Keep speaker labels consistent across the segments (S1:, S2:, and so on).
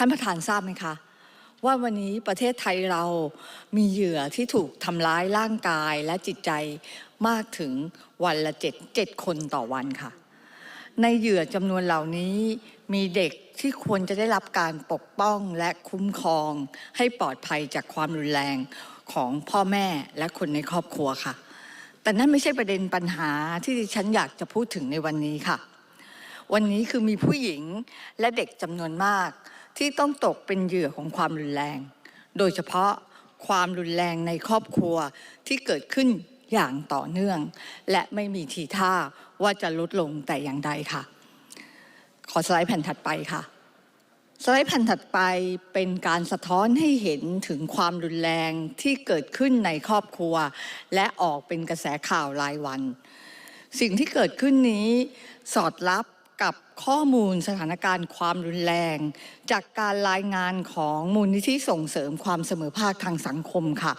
S1: ท่านประธานทราบไหมคะว่าวันนี้ประเทศไทยเรามีเหยื่อที่ถูกทำร้ายร่างกายและจิตใจมากถึงวันละเจ็ดเจ็ดคนต่อวันค่ะ ในเหยื่อจำนวนเหล่านี้มีเด็กที่ควรจะได้รับการปกป้องและคุ้มครอง ให้ปลอดภัยจากความรุนแรงของพ่อแม่และคนในครอบครัวค่ะ แต่นั่นไม่ใช่ประเด็นปัญหาที่ดิฉันอยากจะพูดถึงในวันนี้ค่ะ วันนี้คือมีผู้หญิงและเด็กจำนวนมาก ที่ต้องตกเป็นเหยื่อของความรุนแรง โดยเฉพาะความรุนแรงในครอบครัวที่เกิดขึ้นอย่างต่อเนื่อง และไม่มีทีท่าว่าจะลดลงแต่อย่างใดค่ะ ขอสไลด์แผ่นถัดไปค่ะ สไลด์แผ่นถัดไปเป็นการสะท้อนให้เห็นถึงความรุนแรงที่เกิดขึ้นในครอบครัว และออกเป็นกระแสข่าวรายวัน สิ่งที่เกิดขึ้นนี้สอดรับ กับข้อมูลสถานการณ์ความรุนแรง จากการรายงานของมูลนิธิส่งเสริมความเสมอภาคทางสังคมค่ะ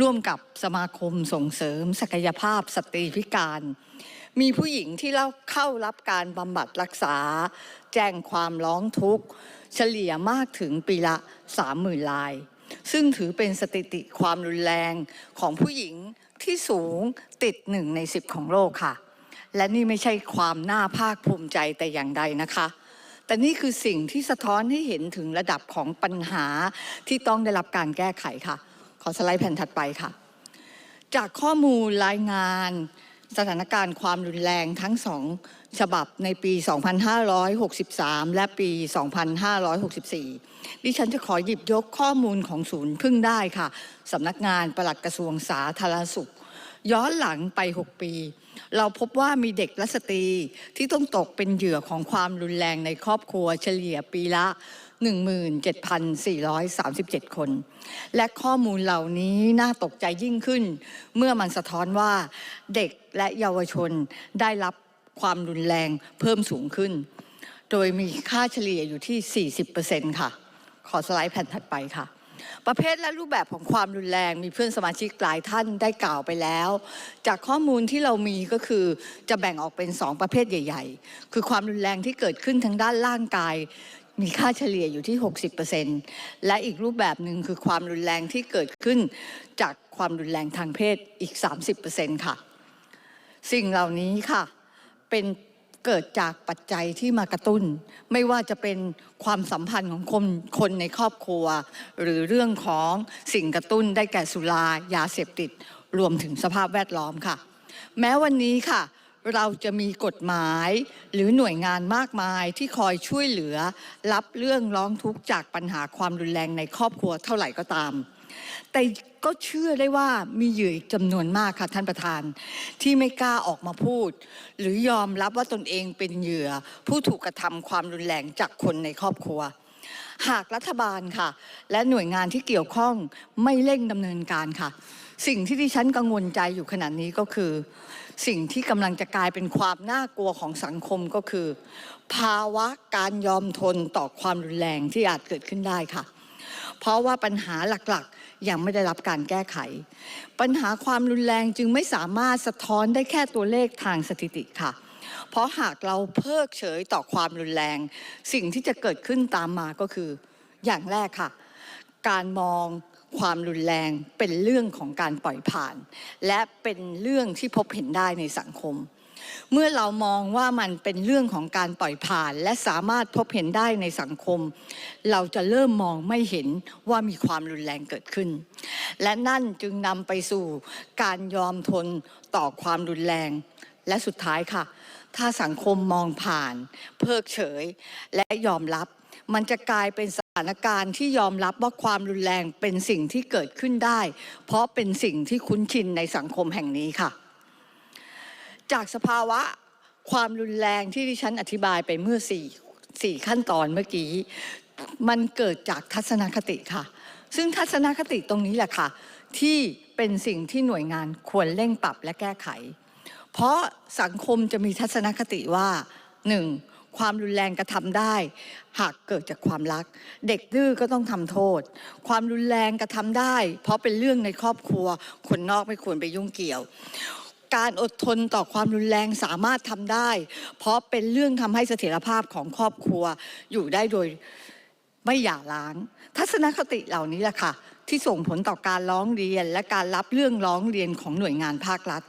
S1: ร่วมกับสมาคมส่งเสริม ศักยภาพสตรีพิการ มีผู้หญิงที่เล่าเข้ารับการบำบัดรักษา แจ้งความร้องทุกข์ เฉลี่ยมากถึงปีละ 30,000 ลาย ซึ่งถือเป็นสถิติความรุนแรงของผู้หญิงที่สูงติดหนึ่งในสิบของโลกค่ะ และนี่ไม่ใช่ความน่าภาคภูมิใจแต่อย่างใดนะคะแต่นี่คือสิ่งที่สะท้อนให้เห็นถึงระดับของปัญหาที่ต้องได้รับการแก้ไขค่ะ ขอสไลด์แผ่นถัดไปค่ะ จากข้อมูลรายงานสถานการณ์ความรุนแรงทั้งสองฉบับในปี 2563 และปี 2564 ดิฉันจะขอหยิบยกข้อมูลของศูนย์พึ่งได้ค่ะสำนักงานปลัดกระทรวงสาธารณสุข ย้อนหลังไป 6 ปี เราพบว่ามีเด็กและสตรีที่ต้องตกเป็นเหยื่อของความรุนแรงในครอบครัวเฉลี่ยปีละ 17,437 คน และข้อมูลเหล่านี้น่าตกใจยิ่งขึ้น เมื่อมันสะท้อนว่าเด็กและเยาวชนได้รับความรุนแรงเพิ่มสูงขึ้น โดยมีค่าเฉลี่ยอยู่ที่ 40%ค่ะ ขอสไลด์แผ่นถัดไปค่ะ ประเภทและรูปแบบของความรุนแรงมีเพื่อนสมาชิกหลายท่านได้กล่าวไปแล้ว จากข้อมูลที่เรามีก็คือจะแบ่งออกเป็น 2 ประเภทใหญ่ ๆ คือความรุนแรงที่เกิดขึ้นทางด้านร่างกาย มีค่าเฉลี่ยอยู่ที่ 60%และอีกรูปแบบหนึ่งคือความรุนแรงที่เกิดขึ้น จากความรุนแรงทางเพศอีก 30%ค่ะ สิ่งเหล่านี้ค่ะเป็น เกิดจากปัจจัยที่มากระตุ้น ไม่ว่าจะเป็นความสัมพันธ์ของคนคนในครอบครัว หรือเรื่องของสิ่งกระตุ้นได้แก่สุรายาเสพติด รวมถึงสภาพแวดล้อมค่ะ แม้วันนี้ค่ะ เราจะมีกฎหมายหรือหน่วยงานมากมายที่คอยช่วยเหลือ รับเรื่องร้องทุกข์จากปัญหาความรุนแรงในครอบครัวเท่าไหร่ก็ตาม แต่ก็เชื่อได้ว่ามีเหยื่ออีกจำนวนมากค่ะท่านประธาน ที่ไม่กล้าออกมาพูด หรือยอมรับว่าตนเองเป็นเหยื่อ ผู้ถูกกระทำความรุนแรงจากคนในครอบครัว หากรัฐบาลค่ะ และหน่วยงานที่เกี่ยวข้องไม่เร่งดำเนินการค่ะ สิ่งที่ดิฉันกังวลใจอยู่ขณะนี้ก็คือ สิ่งที่กำลังจะกลายเป็นความน่ากลัวของสังคมก็คือ ภาวะการยอมทนต่อความรุนแรงที่อาจเกิดขึ้นได้ค่ะ เพราะว่าปัญหาหลักๆ ยังไม่ได้รับการแก้ไข ปัญหาความรุนแรงจึงไม่สามารถสะท้อนได้แค่ตัวเลขทางสถิติค่ะ เพราะหากเราเพิกเฉยต่อความรุนแรง สิ่งที่จะเกิดขึ้นตามมาก็คือ อย่างแรกค่ะ การมองความรุนแรงเป็นเรื่องของการปล่อยผ่าน และเป็นเรื่องที่พบเห็นได้ในสังคม เมื่อเรามองว่ามันเป็นเรื่องของการปล่อยผ่าน และสามารถพบเห็นได้ในสังคม เราจะเริ่มมองไม่เห็นว่ามีความรุนแรงเกิดขึ้น และนั่นจึงนำไปสู่การยอมทนต่อความรุนแรง และสุดท้ายค่ะ ถ้าสังคมมองผ่าน เพิกเฉย และยอมรับ มันจะกลายเป็นสถานการณ์ที่ยอมรับว่าความรุนแรงเป็นสิ่งที่เกิดขึ้นได้ เพราะเป็นสิ่งที่คุ้นชินในสังคมแห่งนี้ค่ะ จากสภาวะความรุนแรงที่ดิฉันอธิบายไปเมื่อสี่สี่ขั้นตอนเมื่อกี้ มันเกิดจากทัศนคติค่ะ ซึ่งทัศนคติตรงนี้แหละค่ะ ที่เป็นสิ่งที่หน่วยงานควรเร่งปรับและแก้ไข เพราะสังคมจะมีทัศนคติว่าหนึ่งความรุนแรงกระทำได้ หากเกิดจากความรัก เด็กดื้อก็ต้องทำโทษ ความรุนแรงกระทำได้ เพราะเป็นเรื่องในครอบครัว คนนอกไม่ควรไปยุ่งเกี่ยว การอดทนต่อความรุนแรงสามารถทำได้ เพราะเป็นเรื่องทำให้เสถียรภาพของครอบครัวอยู่ได้โดยไม่หย่าร้าง ทัศนคติเหล่านี้แหละค่ะ ที่ส่งผลต่อการร้องเรียน และการรับเรื่องร้องเรียนของหน่วยงานภาครัฐ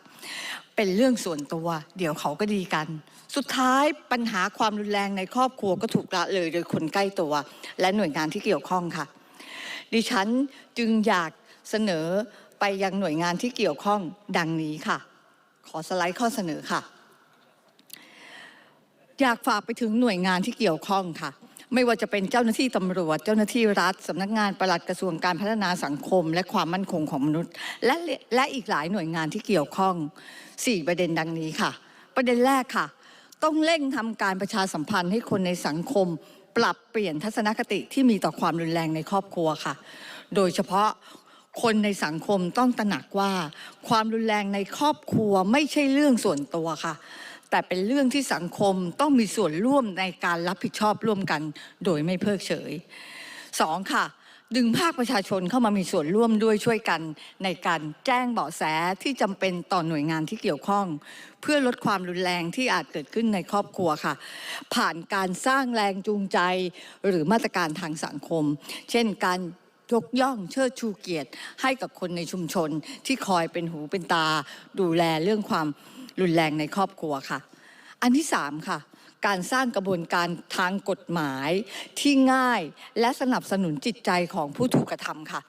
S1: เป็นเรื่องส่วนตัว เดี๋ยวเขาก็ดีกัน สุดท้ายปัญหาความรุนแรงในครอบครัวก็ถูกละเลยโดยคนใกล้ตัว และหน่วยงานที่เกี่ยวข้องค่ะ ดิฉันจึงอยากเสนอไปยังหน่วยงานที่เกี่ยวข้องดังนี้ค่ะ ขอสไลด์ข้อเสนอค่ะ อยากฝากไปถึงหน่วยงานที่เกี่ยวข้องค่ะ ไม่ว่าจะเป็นเจ้าหน้าที่ตำรวจ เจ้าหน้าที่รัฐสำนักงานปลัดกระทรวงการพัฒนาสังคม และความมั่นคงของมนุษย์ และและอีกหลายหน่วยงานที่เกี่ยวข้อง 4 ประเด็นดังนี้ค่ะ ประเด็นแรกค่ะ ต้องเร่งทำการประชาสัมพันธ์ให้คนในสังคม ปรับเปลี่ยนทัศนคติที่มีต่อความรุนแรงในครอบครัวค่ะ โดยเฉพาะ คนในสังคมต้องตระหนักว่า ความรุนแรงในครอบครัวไม่ใช่เรื่องส่วนตัวค่ะ แต่เป็นเรื่องที่สังคมต้องมีส่วนร่วมในการรับผิดชอบร่วมกัน โดยไม่เพิกเฉยสองค่ะดึงภาคประชาชนเข้ามามีส่วนร่วมด้วยช่วยกัน ในการแจ้งเบาะแสที่จำเป็นต่อหน่วยงานที่เกี่ยวข้อง เพื่อลดความรุนแรงที่อาจเกิดขึ้นในครอบครัวค่ะ ผ่านการสร้างแรงจูงใจ หรือมาตรการทางสังคม เช่นการ ยกย่องเชิดชูเกียรติให้กับคนในชุมชนที่คอยเป็นหูเป็นตา ดูแลเรื่องความรุนแรงในครอบครัวค่ะ อันที่สามค่ะ การสร้างกระบวนการทางกฎหมายที่ง่ายและสนับสนุนจิตใจของผู้ถูกกระทำค่ะ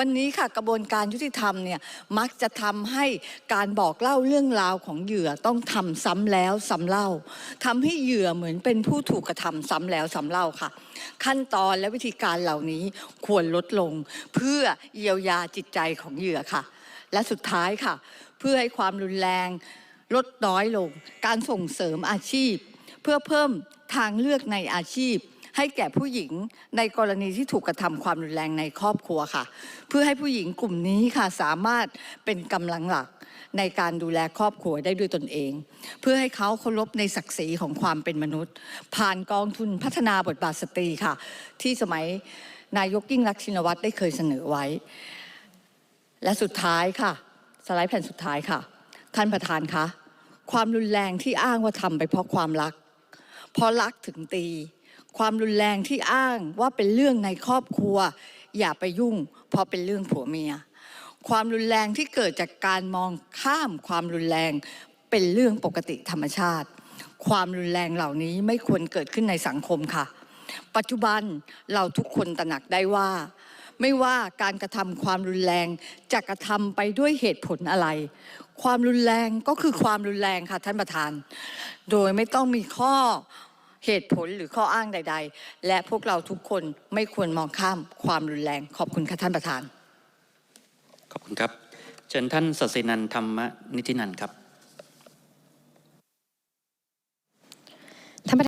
S1: วันนี้ค่ะกระบวนการยุติธรรมเนี่ยมักจะทำให้การบอกเล่าเรื่องราวของเหยื่อต้องทำซ้ำแล้วซ้ำเล่าทำให้เหยื่อเหมือนเป็นผู้ถูกกระทำซ้ำแล้วซ้ำเล่าค่ะ ขั้นตอนและวิธีการเหล่านี้ควรลดลง เพื่อเยียวยาจิตใจของเหยื่อค่ะ และสุดท้ายค่ะ เพื่อให้ความรุนแรงลดน้อยลง การส่งเสริมอาชีพ เพื่อเพิ่มทางเลือกในอาชีพ ให้แก่ผู้หญิงในกรณีที่ถูกกระทำความรุนแรงในครอบครัวค่ะ เพื่อให้ผู้หญิงกลุ่มนี้ค่ะสามารถเป็นกำลังหลักในการดูแลครอบครัวได้ด้วยตนเอง เพื่อให้เขาเคารพในศักดิ์ศรีของความเป็นมนุษย์ ผ่านกองทุนพัฒนาบทบาทสตรีค่ะ ที่สมัยนายกยิ่งรักษณ์ชินวัตรได้เคยเสนอไว้ และสุดท้ายค่ะ สไลด์แผ่นสุดท้ายค่ะ ท่านประธานคะความรุนแรงที่อ้างว่าทำไปเพราะความรัก เพราะรักถึงตี ความรุนแรงที่อ้างว่าเป็นเรื่องในครอบครัว อย่าไปยุ่ง เพราะเป็นเรื่องผัวเมีย ความรุนแรงที่เกิดจากการมองข้ามความรุนแรงเป็นเรื่องปกติธรรมชาติ ความรุนแรงเหล่านี้ไม่ควรเกิดขึ้นในสังคมค่ะ ปัจจุบันเราทุกคนตระหนักได้ว่า ไม่ว่าการกระทำความรุนแรงจะกระทำไปด้วยเหตุผลอะไร ความรุนแรงก็คือความรุนแรงค่ะท่านประธาน โดยไม่ต้องมีข้อ เหตุผลหรือข้ออ้างใด ๆ และพวกเราทุกคนไม่ควรมองข้ามความรุนแรง ขอบคุณค่ะท่านประธาน
S2: ขอบคุณครับ เชิญท่านศศินันธรรมนิธินันครับ